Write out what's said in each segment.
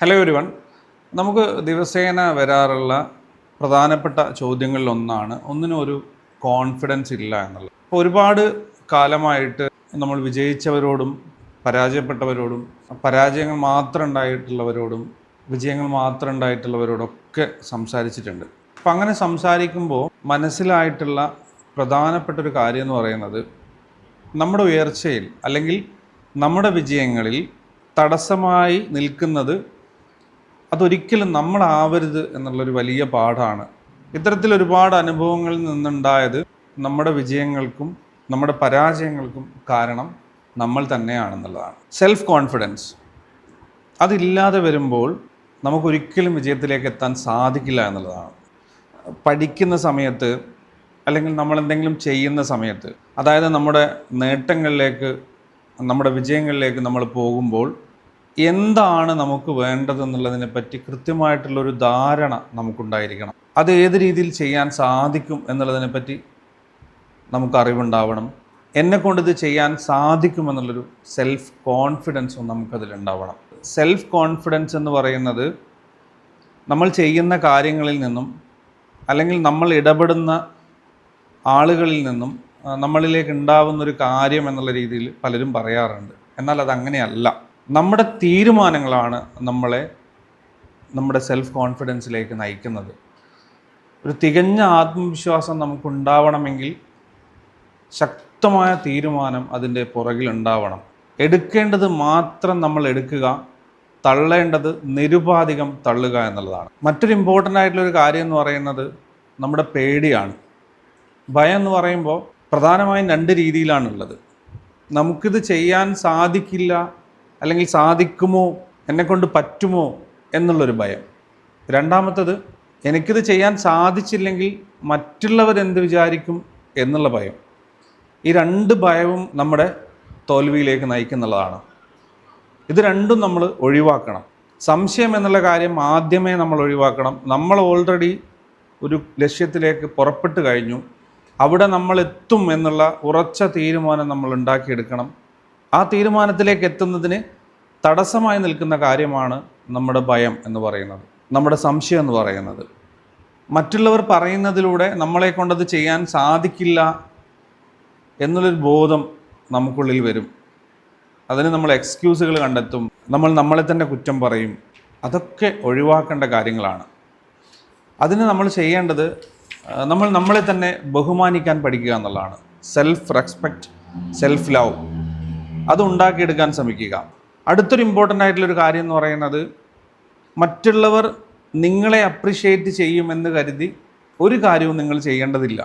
Hello ഒരുവൺ നമുക്ക് ദിവസേന വരാറുള്ള പ്രധാനപ്പെട്ട ചോദ്യങ്ങളിലൊന്നാണ് ഒന്നിനും ഒരു കോൺഫിഡൻസ് ഇല്ല എന്നുള്ളത്. അപ്പോൾ ഒരുപാട് കാലമായിട്ട് നമ്മൾ വിജയിച്ചവരോടും പരാജയപ്പെട്ടവരോടും പരാജയങ്ങൾ മാത്രം ഉണ്ടായിട്ടുള്ളവരോടും വിജയങ്ങൾ മാത്രം ഉണ്ടായിട്ടുള്ളവരോടൊക്കെ സംസാരിച്ചിട്ടുണ്ട്. അപ്പം അങ്ങനെ സംസാരിക്കുമ്പോൾ മനസ്സിലായിട്ടുള്ള പ്രധാനപ്പെട്ട ഒരു കാര്യം എന്ന് പറയുന്നത് നമ്മുടെ ഉയർച്ചയിൽ അല്ലെങ്കിൽ നമ്മുടെ വിജയങ്ങളിൽ തടസ്സമായി നിൽക്കുന്നത് അതൊരിക്കലും നമ്മളാവരുത് എന്നുള്ളൊരു വലിയ പാഠമാണ് ഇത്തരത്തിൽ ഒരുപാട് അനുഭവങ്ങളിൽ നിന്നുണ്ടായത് നമ്മുടെ വിജയങ്ങൾക്കും നമ്മുടെ പരാജയങ്ങൾക്കും കാരണം നമ്മൾ തന്നെയാണെന്നുള്ളതാണ്. സെൽഫ് കോൺഫിഡൻസ് അതില്ലാതെ വരുമ്പോൾ നമുക്കൊരിക്കലും വിജയത്തിലേക്ക് എത്താൻ സാധിക്കില്ല എന്നുള്ളതാണ്. പഠിക്കുന്ന സമയത്ത് അല്ലെങ്കിൽ നമ്മൾ എന്തെങ്കിലും ചെയ്യുന്ന സമയത്ത് അതായത് നമ്മുടെ നേട്ടങ്ങളിലേക്ക് നമ്മുടെ വിജയങ്ങളിലേക്ക് നമ്മൾ പോകുമ്പോൾ എന്താണ് നമുക്ക് വേണ്ടതെന്നുള്ളതിനെ പറ്റി കൃത്യമായിട്ടുള്ളൊരു ധാരണ നമുക്കുണ്ടായിരിക്കണം. അത് ഏത് രീതിയിൽ ചെയ്യാൻ സാധിക്കും എന്നുള്ളതിനെ പറ്റി നമുക്ക് അറിവുണ്ടാവണം. എന്നെ കൊണ്ട് ഇത് ചെയ്യാൻ സാധിക്കുമെന്നുള്ളൊരു സെൽഫ് കോൺഫിഡൻസും നമുക്കതിലുണ്ടാവണം. സെൽഫ് കോൺഫിഡൻസ് എന്ന് പറയുന്നത് നമ്മൾ ചെയ്യുന്ന കാര്യങ്ങളിൽ നിന്നും അല്ലെങ്കിൽ നമ്മൾ ഇടപെടുന്ന ആളുകളിൽ നിന്നും നമ്മളിലേക്ക് ഉണ്ടാവുന്ന ഒരു കാര്യം എന്നുള്ള രീതിയിൽ പലരും പറയാറുണ്ട്. എന്നാൽ അത് അങ്ങനെയല്ല നമ്മുടെ തീരുമാനങ്ങളാണ് നമ്മളെ നമ്മുടെ സെൽഫ് കോൺഫിഡൻസിലേക്ക് നയിക്കുന്നത്. ഒരു തികഞ്ഞ ആത്മവിശ്വാസം നമുക്കുണ്ടാവണമെങ്കിൽ ശക്തമായ തീരുമാനം അതിന്റെ പുറകിൽ ഉണ്ടാവണം. എടുക്കേണ്ടത് മാത്രം നമ്മൾ എടുക്കുക തള്ളേണ്ടത് നിരുപാധികം തള്ളുക എന്നുള്ളതാണ്. മറ്റൊരു ഇമ്പോർട്ടന്റ് ആയിട്ടുള്ളൊരു കാര്യം എന്ന് പറയുന്നത് നമ്മുടെ പേടിയാണ്. ഭയം എന്ന് പറയുമ്പോൾ പ്രധാനമായും രണ്ട് രീതിയിലാണുള്ളത്. നമുക്കിത് ചെയ്യാൻ സാധിക്കില്ല അല്ലെങ്കിൽ സാധിക്കുമോ? എന്നെക്കൊണ്ട് പറ്റുമോ? എന്നുള്ളൊരു ഭയം. രണ്ടാമത്തത് എനിക്കിത് ചെയ്യാൻ സാധിച്ചില്ലെങ്കിൽ മറ്റുള്ളവരെന്ത് വിചാരിക്കും എന്നുള്ള ഭയം. ഈ രണ്ട് ഭയവും നമ്മുടെ തോൽവിയിലേക്ക് നയിക്കുന്നുള്ളതാണ്. ഇത് രണ്ടും നമ്മൾ ഒഴിവാക്കണം. സംശയം എന്നുള്ള കാര്യം ആദ്യമേ നമ്മൾ ഒഴിവാക്കണം. നമ്മൾ ഓൾറെഡി ഒരു ലക്ഷ്യത്തിലേക്ക് പുറപ്പെട്ട് കഴിഞ്ഞു. അവിടെ നമ്മൾ എത്തും എന്നുള്ള ഉറച്ച തീരുമാനം നമ്മൾ ഉണ്ടാക്കിയെടുക്കണം. ആ തീരുമാനത്തിലേക്ക് എത്തുന്നതിന് തടസ്സമായി നിൽക്കുന്ന കാര്യമാണ് നമ്മുടെ ഭയം എന്ന് പറയുന്നത് നമ്മുടെ സംശയം എന്ന് പറയുന്നത്. മറ്റുള്ളവർ പറയുന്നതിലൂടെ നമ്മളെ കൊണ്ടത് ചെയ്യാൻ സാധിക്കില്ല എന്നുള്ളൊരു ബോധം നമുക്കുള്ളിൽ വരും. അതിന് നമ്മൾ എക്സ്ക്യൂസുകൾ കണ്ടെത്തും നമ്മൾ നമ്മളെ തന്നെ കുറ്റം പറയും അതൊക്കെ ഒഴിവാക്കേണ്ട കാര്യങ്ങളാണ്. അതിന് നമ്മൾ ചെയ്യേണ്ടത് നമ്മൾ നമ്മളെ തന്നെ ബഹുമാനിക്കാൻ പഠിക്കുക എന്നുള്ളതാണ്. സെൽഫ് റെസ്പെക്റ്റ് സെൽഫ് ലവ് അത് ഉണ്ടാക്കിയെടുക്കാൻ ശ്രമിക്കുക. അടുത്തൊരു ഇമ്പോർട്ടന്റ് ആയിട്ടുള്ളൊരു കാര്യം എന്ന് പറയുന്നത് മറ്റുള്ളവർ നിങ്ങളെ അപ്രിഷ്യേറ്റ് ചെയ്യുമെന്ന് കരുതി ഒരു കാര്യവും നിങ്ങൾ ചെയ്യേണ്ടതില്ല.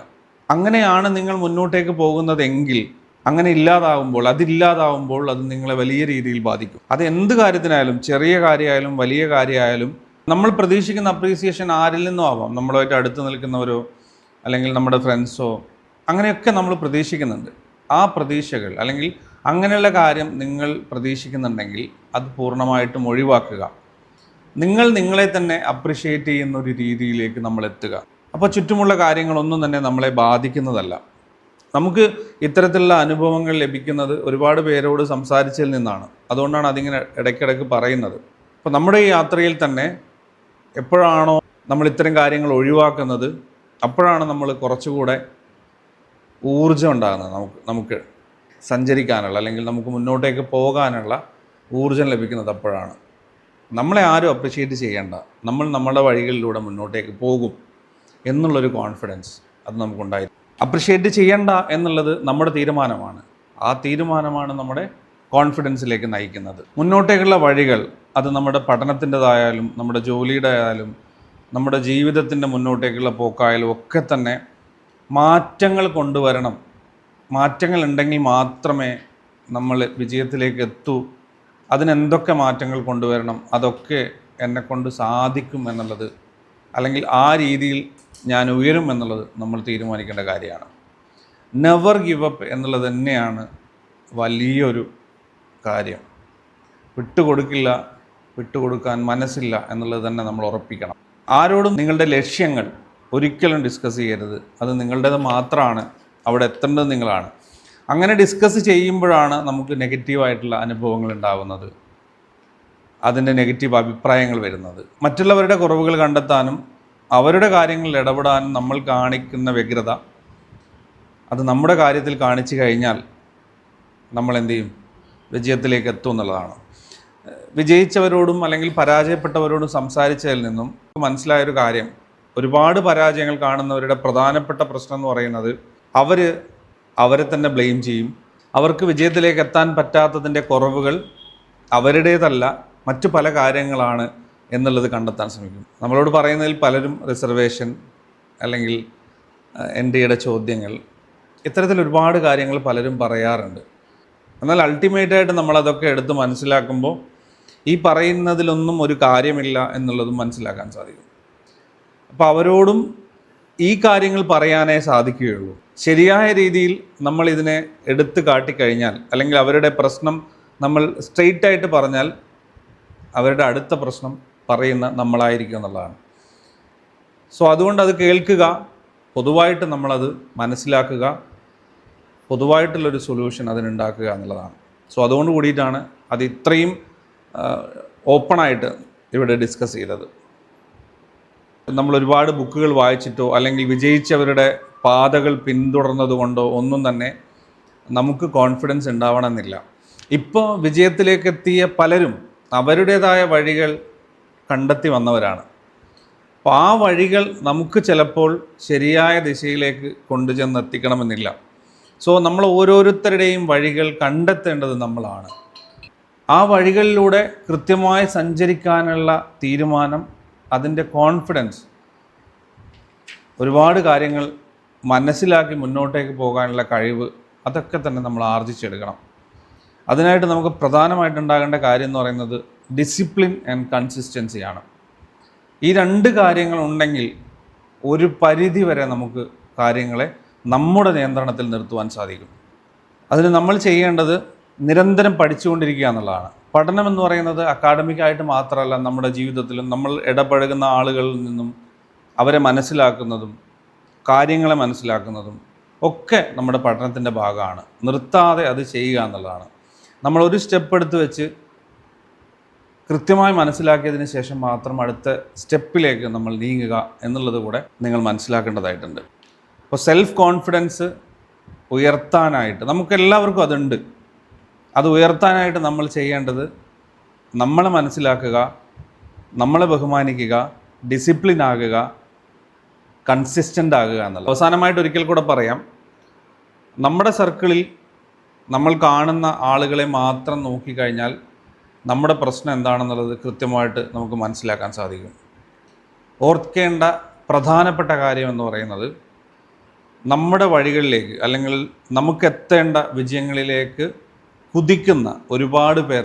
അങ്ങനെയാണ് നിങ്ങൾ മുന്നോട്ടേക്ക് പോകുന്നതെങ്കിൽ അങ്ങനെ ഇല്ലാതാവുമ്പോൾ അതില്ലാതാവുമ്പോൾ അത് നിങ്ങളെ വലിയ രീതിയിൽ ബാധിക്കും. അത് എന്ത് കാര്യത്തിനായാലും ചെറിയ കാര്യമായാലും വലിയ കാര്യമായാലും നമ്മൾ പ്രതീക്ഷിക്കുന്ന അപ്രീസിയേഷൻ ആരിൽ നിന്നും ആവാം. നമ്മളുമായിട്ട് അടുത്ത് നിൽക്കുന്നവരോ അല്ലെങ്കിൽ നമ്മുടെ ഫ്രണ്ട്സോ അങ്ങനെയൊക്കെ നമ്മൾ പ്രതീക്ഷിക്കുന്നുണ്ട്. ആ പ്രതീക്ഷകൾ അല്ലെങ്കിൽ അങ്ങനെയുള്ള കാര്യം നിങ്ങൾ പ്രതീക്ഷിക്കുന്നുണ്ടെങ്കിൽ അത് പൂർണമായിട്ടും ഒഴിവാക്കുക. നിങ്ങൾ നിങ്ങളെ തന്നെ അപ്രിഷ്യേറ്റ് ചെയ്യുന്ന ഒരു രീതിയിലേക്ക് നമ്മൾ എത്തുക. അപ്പോൾ ചുറ്റുമുള്ള കാര്യങ്ങളൊന്നും തന്നെ നമ്മളെ ബാധിക്കുന്നതല്ല. നമുക്ക് ഇത്തരത്തിലുള്ള അനുഭവങ്ങൾ ലഭിക്കുന്നത് ഒരുപാട് പേരോട് സംസാരിച്ചതിൽ നിന്നാണ്. അതുകൊണ്ടാണ് അതിങ്ങനെ ഇടയ്ക്കിടയ്ക്ക് പറയുന്നത്. അപ്പോൾ നമ്മുടെ ഈ യാത്രയിൽ തന്നെ എപ്പോഴാണോ നമ്മൾ ഇത്തരം കാര്യങ്ങൾ ഒഴിവാക്കുന്നത് അപ്പോഴാണ് നമ്മൾ കുറച്ചുകൂടെ ഊർജം ഉണ്ടാകുന്നത് നമുക്ക് നമുക്ക്. സഞ്ചരിക്കാനുള്ള അല്ലെങ്കിൽ നമുക്ക് മുന്നോട്ടേക്ക് പോകാനുള്ള ഊർജം ലഭിക്കുന്നത് അപ്പോഴാണ്. നമ്മളെ ആരും അപ്രിഷ്യേറ്റ് ചെയ്യേണ്ട. നമ്മൾ നമ്മുടെ വഴികളിലൂടെ മുന്നോട്ടേക്ക് പോകും എന്നുള്ളൊരു കോൺഫിഡൻസ് അത് നമുക്കുണ്ടായി. അപ്രിഷ്യേറ്റ് ചെയ്യേണ്ട എന്നുള്ളത് നമ്മുടെ തീരുമാനമാണ്. ആ തീരുമാനമാണ് നമ്മുടെ കോൺഫിഡൻസിലേക്ക് നയിക്കുന്നത്. മുന്നോട്ടേക്കുള്ള വഴികൾ അത് നമ്മുടെ പഠനത്തിന്റെതായാലും നമ്മുടെ ജോലിയുടെ ആയാലും നമ്മുടെ ജീവിതത്തിന്റെ മുന്നോട്ടേക്കുള്ള പോക്കായാലും ഒക്കെ തന്നെ മാറ്റങ്ങൾ കൊണ്ടുവരണം മാറ്റങ്ങൾ ഉണ്ടെങ്കിൽ മാത്രമേ നമ്മൾ വിജയത്തിലേക്ക് എത്തൂ. അതിനെന്തൊക്കെ മാറ്റങ്ങൾ കൊണ്ടുവരണം അതൊക്കെ എന്നെ കൊണ്ട് സാധിക്കും എന്നുള്ളത് അല്ലെങ്കിൽ ആ രീതിയിൽ ഞാൻ ഉയരും എന്നുള്ളത് നമ്മൾ തീരുമാനിക്കേണ്ട കാര്യമാണ്. നെവർ ഗിവ് അപ്പ് എന്നുള്ളത് തന്നെയാണ് വലിയൊരു കാര്യം. വിട്ടുകൊടുക്കില്ല വിട്ടുകൊടുക്കാൻ മനസ്സില്ല എന്നുള്ളത് തന്നെ നമ്മൾ ഉറപ്പിക്കണം. ആരോടും നിങ്ങളുടെ ലക്ഷ്യങ്ങൾ ഒരിക്കലും ഡിസ്കസ് ചെയ്യരുത്. അത് നിങ്ങളുടേത് മാത്രമാണ്. അവിടെ എത്തേണ്ടത് നിങ്ങളാണ്. അങ്ങനെ ഡിസ്കസ് ചെയ്യുമ്പോഴാണ് നമുക്ക് നെഗറ്റീവായിട്ടുള്ള അനുഭവങ്ങൾ ഉണ്ടാവുന്നത്. അതിന്റെ നെഗറ്റീവ് അഭിപ്രായങ്ങൾ വരുന്നത്. മറ്റുള്ളവരുടെ കുറവുകൾ കണ്ടെത്താനും അവരുടെ കാര്യങ്ങളിൽ ഇടപെടാനും നമ്മൾ കാണിക്കുന്ന വ്യഗ്രത അത് നമ്മുടെ കാര്യത്തിൽ കാണിച്ചു കഴിഞ്ഞാൽ നമ്മൾ എന്ത് ചെയ്യും? വിജയത്തിലേക്ക് എത്തും എന്നുള്ളതാണ്. വിജയിച്ചവരോടും അല്ലെങ്കിൽ പരാജയപ്പെട്ടവരോടും സംസാരിച്ചതിൽ നിന്നും മനസ്സിലായൊരു കാര്യം. ഒരുപാട് പരാജയങ്ങൾ കാണുന്നവരുടെ പ്രധാനപ്പെട്ട പ്രശ്നം എന്ന് പറയുന്നത് അവർ അവരെ തന്നെ ബ്ലെയിം ചെയ്യും. അവർക്ക് വിജയത്തിലേക്ക് എത്താൻ പറ്റാത്തതിന്റെ കുറവുകൾ അവരുടേതല്ല മറ്റു പല കാര്യങ്ങളാണ് എന്നുള്ളത് കണ്ടെത്താൻ ശ്രമിക്കും. നമ്മളോട് പറയുന്നതിൽ പലരും റിസർവേഷൻ അല്ലെങ്കിൽ എൻ ചോദ്യങ്ങൾ ഇത്തരത്തിൽ ഒരുപാട് കാര്യങ്ങൾ പലരും പറയാറുണ്ട്. എന്നാൽ അൾട്ടിമേറ്റായിട്ട് നമ്മളതൊക്കെ എടുത്ത് മനസ്സിലാക്കുമ്പോൾ ഈ പറയുന്നതിലൊന്നും ഒരു കാര്യമില്ല എന്നുള്ളതും മനസ്സിലാക്കാൻ സാധിക്കും. അപ്പോൾ അവരോടും ഈ കാര്യങ്ങൾ പറയാനേ സാധിക്കുകയുള്ളൂ. ശരിയായ രീതിയിൽ നമ്മൾ ഇതിനെ എടുത്തു കാട്ടിക്കഴിഞ്ഞാൽ അല്ലെങ്കിൽ അവരുടെ പ്രശ്നം നമ്മൾ സ്ട്രെയിറ്റ് ആയിട്ട് പറഞ്ഞാൽ അവരുടെ അടുത്ത പ്രശ്നം പറയുന്ന നമ്മളായിരിക്കും എന്നുള്ളതാണ്. സോ അതുകൊണ്ട് അത് കേൾക്കുക പൊതുവായിട്ട് നമ്മളത് മനസ്സിലാക്കുക പൊതുവായിട്ടുള്ളൊരു സൊല്യൂഷൻ അതിനുണ്ടാക്കുക എന്നുള്ളതാണ്. സോ അതുകൊണ്ട് കൂടിയിട്ടാണ് അത് ഇത്രയും ഓപ്പണായിട്ട് ഇവിടെ ഡിസ്കസ് ചെയ്തത്. നമ്മൾ ഒരുപാട് ബുക്കുകൾ വായിച്ചിട്ടോ അല്ലെങ്കിൽ വിജയിച്ചവരുടെ പാതകൾ പിന്തുടർന്നതുകൊണ്ടോ ഒന്നും തന്നെ നമുക്ക് കോൺഫിഡൻസ് ഉണ്ടാവണമെന്നില്ല. ഇപ്പോൾ വിജയത്തിലേക്ക് എത്തിയ പലരും അവരുടേതായ വഴികൾ കണ്ടെത്തി വന്നവരാണ്. അപ്പോൾ ആ വഴികൾ നമുക്ക് ചിലപ്പോൾ ശരിയായ ദിശയിലേക്ക് കൊണ്ടുചെന്ന് എത്തിക്കണമെന്നില്ല സോ നമ്മൾ ഓരോരുത്തരുടെയും വഴികൾ കണ്ടെത്തേണ്ടത് നമ്മളാണ്. ആ വഴികളിലൂടെ കൃത്യമായി സഞ്ചരിക്കാനുള്ള തീരുമാനം അതിന്റെ കോൺഫിഡൻസ് ഒരുപാട് കാര്യങ്ങൾ മനസ്സിലാക്കി മുന്നോട്ടേക്ക് പോകാനുള്ള കഴിവ് അതൊക്കെ തന്നെ നമ്മൾ ആർജിച്ചെടുക്കണം. അതിനായിട്ട് നമുക്ക് പ്രധാനമായിട്ടുണ്ടാകേണ്ട കാര്യം എന്ന് പറയുന്നത് ഡിസിപ്ലിൻ ആൻഡ് കൺസിസ്റ്റൻസിയാണ് ഈ രണ്ട് കാര്യങ്ങൾ ഉണ്ടെങ്കിൽ ഒരു പരിധി വരെ നമുക്ക് കാര്യങ്ങളെ നമ്മുടെ നിയന്ത്രണത്തിൽ നിർത്തുവാൻ സാധിക്കും. അതിന് നമ്മൾ ചെയ്യേണ്ടത് നിരന്തരം പഠിച്ചുകൊണ്ടിരിക്കുക എന്നുള്ളതാണ്. പഠനം എന്ന് പറയുന്നത് അക്കാഡമിക്കായിട്ട് മാത്രമല്ല നമ്മുടെ ജീവിതത്തിലും നമ്മൾ ഇടപഴകുന്ന ആളുകളിൽ നിന്നും അവരെ മനസ്സിലാക്കുന്നതും കാര്യങ്ങളെ മനസ്സിലാക്കുന്നതും ഒക്കെ നമ്മുടെ പഠനത്തിന്റെ ഭാഗമാണ്. നിർത്താതെ അത് ചെയ്യുക എന്നുള്ളതാണ്. നമ്മൾ ഒരു സ്റ്റെപ്പ് എടുത്ത് വെച്ച് കൃത്യമായി മനസ്സിലാക്കിയതിന് ശേഷം മാത്രം അടുത്ത സ്റ്റെപ്പിലേക്ക് നമ്മൾ നീങ്ങുക എന്നുള്ളത് കൂടെ നിങ്ങൾ മനസ്സിലാക്കേണ്ടതായിട്ടുണ്ട്. അപ്പോൾ സെൽഫ് കോൺഫിഡൻസ് ഉയർത്താനായിട്ട് നമുക്കെല്ലാവർക്കും അതുണ്ട്. അത് ഉയർത്താനായിട്ട് നമ്മൾ ചെയ്യേണ്ടത് നമ്മളെ മനസ്സിലാക്കുക നമ്മളെ ബഹുമാനിക്കുക ഡിസിപ്ലിൻ ആകുക കൺസിസ്റ്റന്റ് ആകുക എന്നുള്ളത്. അവസാനമായിട്ട് ഒരിക്കൽ കൂടെ പറയാം. നമ്മുടെ സർക്കിളിൽ നമ്മൾ കാണുന്ന ആളുകളെ മാത്രം നോക്കിക്കഴിഞ്ഞാൽ നമ്മുടെ പ്രശ്നം എന്താണെന്നുള്ളത് കൃത്യമായിട്ട് നമുക്ക് മനസ്സിലാക്കാൻ സാധിക്കും. ഓർക്കേണ്ട പ്രധാനപ്പെട്ട കാര്യം എന്ന് പറയുന്നത് നമ്മുടെ വഴികളിലേക്ക് അല്ലെങ്കിൽ നമുക്കെത്തേണ്ട വിജയങ്ങളിലേക്ക് കുതിക്കുന്ന ഒരുപാട് പേർ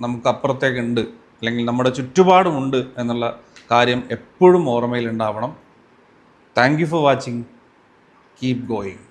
നമുക്കപ്പുറത്തേക്കുണ്ട് അല്ലെങ്കിൽ നമ്മുടെ ചുറ്റുപാടുമുണ്ട് എന്നുള്ള കാര്യം എപ്പോഴും ഓർമ്മയിലുണ്ടാവണം Thank you for watching. Keep going.